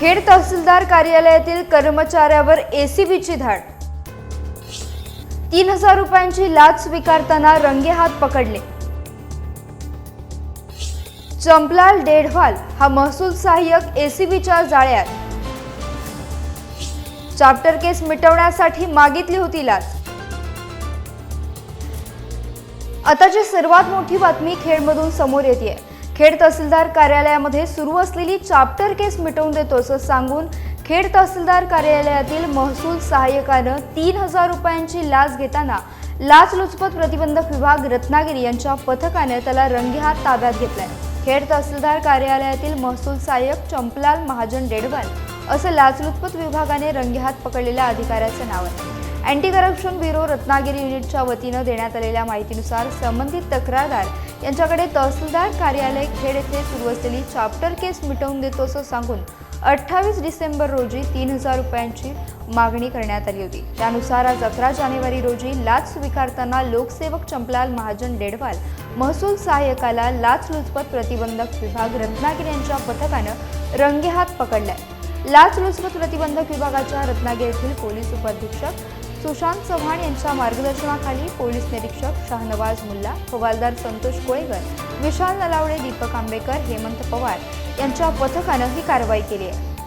खेड तहसीलदार कार्यालयातील कर्मचाऱ्यावर एसीबीची धाड. तीन हजार रुपयांची लाच स्वीकारताना रंगेहात पकडले. चंपलाल डेढवाल हा महसूल सहाय्यक एसीबीच्या जाळ्यात. चाप्टर केस मिटवण्यासाठी मागितली होती लाच. आताची सर्वात मोठी बातमी खेडमधून समोर येते खेड तहसीलदार कार्यालयामध्ये सुरू असलेली चाप्टर केस मिटवून देतो असं सांगून खेड तहसीलदार कार्यालयातील महसूल सहाय्यकानं तीन हजार रुपयांची लाच घेताना लाचलुचपत प्रतिबंधक विभाग रत्नागिरी यांच्या पथकाने त्याला रंगेहात ताब्यात घेतलाय. खेड तहसीलदार कार्यालयातील महसूल सहाय्यक चंपलाल महाजन डेडवाल असं लाचलुचपत विभागाने रंगेहात पकडलेल्या अधिकाऱ्याचं नाव आहे. अँटी करप्शन ब्युरो रत्नागिरी युनिटच्या वतीनं देण्यात आलेल्या माहितीनुसार संबंधित तक्रारदार यांच्याकडे तहसीलदार कार्यालय खेड येथे सुरू असलेली चाप्टर केस मिटवून देतो असं सांगून अठ्ठावीस डिसेंबर रोजी तीन हजार रुपयांची मागणी करण्यात आली होती. त्यानुसार आज अकरा जानेवारी रोजी लाच स्वीकारताना लोकसेवक चंपलाल महाजन डेडवाल महसूल सहाय्यकाला लाचलुचपत प्रतिबंधक विभाग रत्नागिरी यांच्या पथकानं रंगेहात पकडलाय. लाचलुचपत प्रतिबंधक विभागाच्या रत्नागिरी येथील पोलीस उपाधीक्षक सुशांत चव्हाण यांच्या मार्गदर्शनाखाली पोलीस निरीक्षक शाहनवाज मुल्ला हवालदार संतोष कोळेकर विशाल नलावडे दीपक आंबेकर हेमंत पवार यांच्या पथकानं ही कारवाई केली आहे.